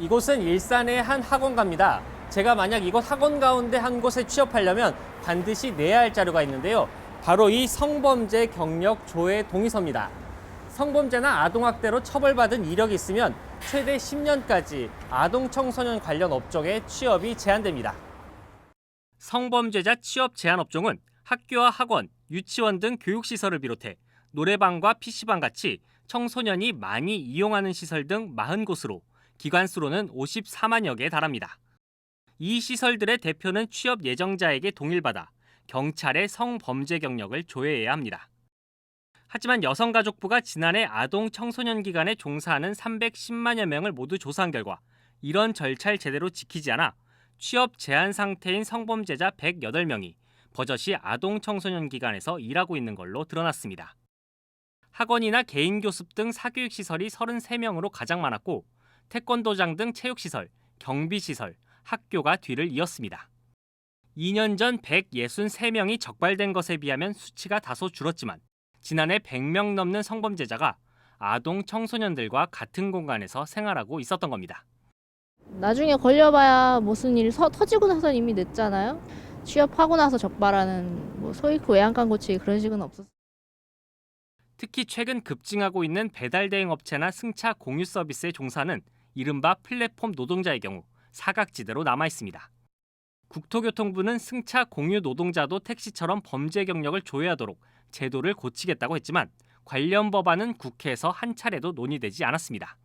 이곳은 일산의 한 학원가입니다. 제가 만약 이곳 학원 가운데 한 곳에 취업하려면 반드시 내야 할 자료가 있는데요. 바로 이 성범죄 경력 조회 동의서입니다. 성범죄나 아동학대로 처벌받은 이력이 있으면 최대 10년까지 아동 청소년 관련 업종에 취업이 제한됩니다. 성범죄자 취업 제한 업종은 학교와 학원, 유치원 등 교육시설을 비롯해 노래방과 PC방 같이 청소년이 많이 이용하는 시설 등 40곳으로 기관 수로는 54만여 개에 달합니다. 이 시설들의 대표는 취업 예정자에게 동일받아 경찰의 성범죄 경력을 조회해야 합니다. 하지만 여성가족부가 지난해 아동 청소년 기관에 종사하는 310만여 명을 모두 조사한 결과 이런 절차를 제대로 지키지 않아 취업 제한 상태인 성범죄자 108명이 버젓이 아동 청소년 기관에서 일하고 있는 걸로 드러났습니다. 학원이나 개인 교습 등 사교육 시설이 33명으로 가장 많았고 태권도장 등 체육 시설, 경비 시설, 학교가 뒤를 이었습니다. 2년 전 163명이 적발된 것에 비하면 수치가 다소 줄었지만 지난해 100명 넘는 성범죄자가 아동 청소년들과 같은 공간에서 생활하고 있었던 겁니다. 나중에 걸려봐야 무슨 일이 서- 터지고 나서 이미 늦잖아요. 취업하고 나서 적발하는 뭐 소위크 외양간 고치기 그런 식은 없었어요. 특히 최근 급증하고 있는 배달 대행 업체나 승차 공유 서비스에 종사하는 이른바 플랫폼 노동자의 경우 사각지대로 남아 있습니다. 국토교통부는 승차 공유 노동자도 택시처럼 범죄 경력을 조회하도록 제도를 고치겠다고 했지만 관련 법안은 국회에서 한 차례도 논의되지 않았습니다.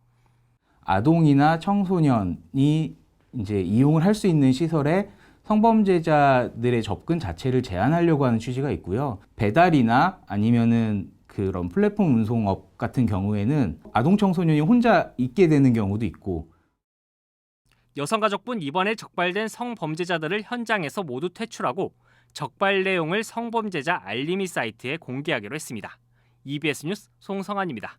아동이나 청소년이 이제 이용을 할 수 있는 시설에 성범죄자들의 접근 자체를 제한하려고 하는 취지가 있고요. 배달이나 아니면은 그런 플랫폼 운송업 같은 경우에는 아동 청소년이 혼자 있게 되는 경우도 있고 여성가족부는 이번에 적발된 성범죄자들을 현장에서 모두 퇴출하고 적발 내용을 성범죄자 알림이 사이트에 공개하기로 했습니다. EBS 뉴스 송성환입니다.